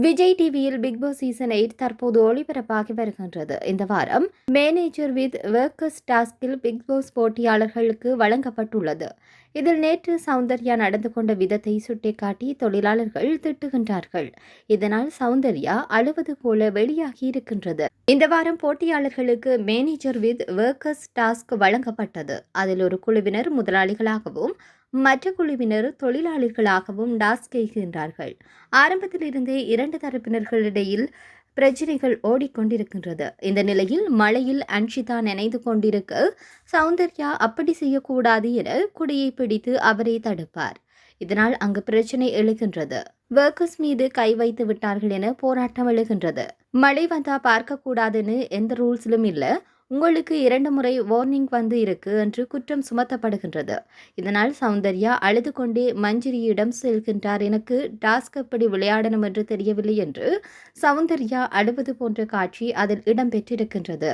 விஜய் டிவியில் big Boss season eight தற்போது ஒளிபரப்பாகி வருகின்றது. இந்த வாரம் மேனேஜர் வித் ஒர்க்கர்ஸ் டாஸ்கில் பிக் பாஸ் போட்டியாளர்களுக்கு வழங்கப்பட்டுள்ளது. இதில் நேற்று சௌந்தர்யா நடந்து கொண்ட விதத்தை சுட்டிக்காட்டி தொழிலாளர்கள் திட்டுகின்றார்கள். இதனால் சௌந்தர்யா அழுவது போல வெளியாகி இருக்கின்றது. இந்த வாரம் போட்டியாளர்களுக்கு மேனேஜர் வித் ஒர்க்கர்ஸ் டாஸ்க் வழங்கப்பட்டது. அதில் ஒரு குழுவினர் முதலாளிகளாகவும் மற்ற குழுவினர் தொழிலாளர்களாகவும் டாஸ் செய்கின்றார்கள் ஆரம்பத்திலிருந்தே இரண்டு தரப்பினர்களிடையில் பிரச்சனைகள் ஓடிக்கொண்டிருக்கின்றது. இந்த நிலையில் மழையில் அன்ஷிதா நினைந்து கொண்டிருக்க சௌந்தர்யா அப்படி செய்யக்கூடாது என குடியை பிடித்து அவரை தடுப்பார். இதனால் அங்கு பிரச்சனை எழுகின்றது. வர்க்கர்ஸ் மீது கை வைத்து விட்டார்கள் என போராட்டம் எழுகின்றது. மழை வந்தா பார்க்க கூடாதுன்னு எந்த ரூல்ஸிலும் இல்லை. உங்களுக்கு இரண்டு முறை வார்னிங் வந்து இருக்கு என்று குற்றம் சுமத்தப்படுகின்றது. இதனால் சௌந்தர்யா அழுது கொண்டே மஞ்சிரியிடம் செல்கின்றார். எனக்கு டாஸ்க் எப்படி விளையாடணும் என்று தெரியவில்லை என்று சௌந்தர்யா அழுவது போன்ற காட்சி அதில் இடம்பெற்றிருக்கின்றது.